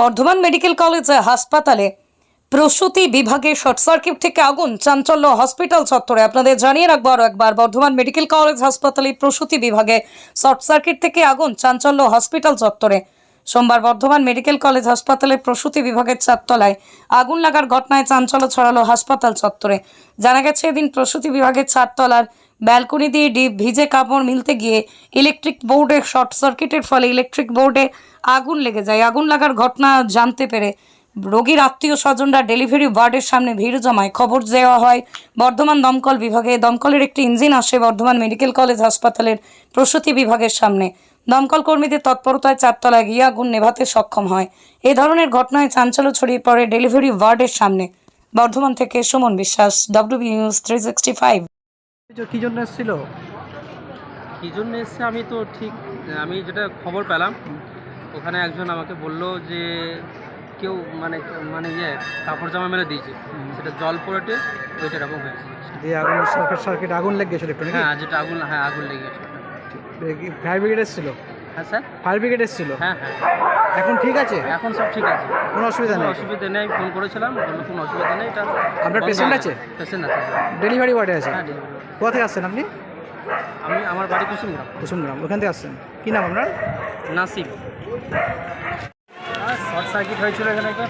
Bardhaman medical college হাসপাতালে প্রসূতি বিভাগে শর্ট সার্কিট থেকে আগুন, চাঞ্চল্য হসপিটাল চত্বরে। আপনাদের জানিয়ে রাখব আরও একবার, বর্ধমান মেডিকেল কলেজ হাসপাতালে প্রসূতি বিভাগে শর্ট সার্কিট থেকে আগুন, চাঞ্চল্য হসপিটাল চত্বরে। সোমবার বর্ধমান মেডিকেল কলেজ হাসপাতালে প্রসূতি বিভাগের চারতলায় আগুন লাগার ঘটনায় চাঞ্চল্য ছড়ালো হাসপাতাল চত্বরে। জানা গেছে, এদিন প্রসূতি বিভাগের চারতলার ব্যালকনি দিয়ে ডিপ ভিজে কাপড় মিলতে গিয়ে ইলেকট্রিক বোর্ডে শর্ট সার্কিটের ফলে ইলেকট্রিক বোর্ডে আগুন লেগে যায়। আগুন লাগার ঘটনা জানতে পেরে রোগীর আত্মীয় স্বজনরা ডেলিভারি ওয়ার্ডের সামনে ভিড় জমায়। খবর দেওয়া হয়, বর্ধমান দমকল বিভাগে, দমকলের একটি ইঞ্জিন আসে বর্ধমান মেডিকেল কলেজ হাসপাতালের প্রসূতি বিভাগের সামনে। দমকল কর্মীদের তৎপরতায় চারতলায় গিয়ে আগুন নেভাতে সক্ষম হয়। এ ধরনের ঘটনায় চাঞ্চল্য ছড়িয়ে পড়ে ডেলিভারি ওয়ার্ডের সামনে। বর্ধমান থেকে Suman Biswas WB news three sixty five কি জন্য এসেছিল? কী জন্য এসছে আমি তো ঠিক আমি যেটা খবর পেলাম ওখানে একজন আমাকে বলল যে কেউ মানে মানে ইয়ে কাপড় জামা মেরে দিয়েছে সেটা জল পড়েটে ওইটা এরকম হয়েছে। দিয়ে আগুন আগুন লেগে গেছিল একটু হ্যাঁ যেটা আগুন হ্যাঁ আগুন লেগে গেছে ফায়ার ব্রিগেড এসেছিল? হ্যাঁ স্যার। ফায়ার ব্রিগেড এসেছিল? হ্যাঁ হ্যাঁ। এখন ঠিক আছে? এখন সব ঠিক আছে। কোনো অসুবিধা নেই? অসুবিধা নেই ফোন করেছিলাম বলল কোনো অসুবিধা নেই এটা আপনার পেশেন্ট আছে? পেশেন্ট আছে। ডেলিভারি ওয়ার্ডে আছে? হ্যাঁ। কোথা থেকে আসছেন আপনি? আমি আমার বাড়ি কুসুমগ্রাম। কুসুমগ্রাম ওখান থেকে আসছেন। কি নাম আপনার? নাসিম। শর্ট সার্কিট হয়েছিল এখানে একটা।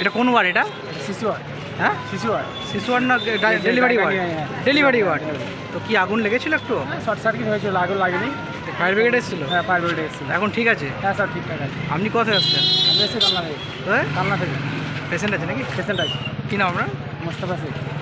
এটা কোন ওয়ার্ড এটা? শিশু ওয়ার্ড। হ্যাঁ? শিশু ওয়ার্ড। শিশু ওয়ার্ড না ডেলিভারি ওয়ার্ড। হ্যাঁ, হ্যাঁ। Delivery ward. তো কি আগুন লেগেছিল একটু? শর্ট সার্কিট হয়েছিল আগুন লাগেনি। ফায়ার ব্রিগেড এসেছিল? হ্যাঁ ফায়ার ব্রিগেড এসেছিল। এখন ঠিক আছে? হ্যাঁ স্যার ঠিকঠাক আছে। আপনি কোথায় আসছেন? আমি এসে কালনা থেকে। হ্যাঁ? কালনা থেকে। পেশেন্ট আছে নাকি? পেশেন্ট আছে। কী নাম আপনার? মোস্তফা শেখ।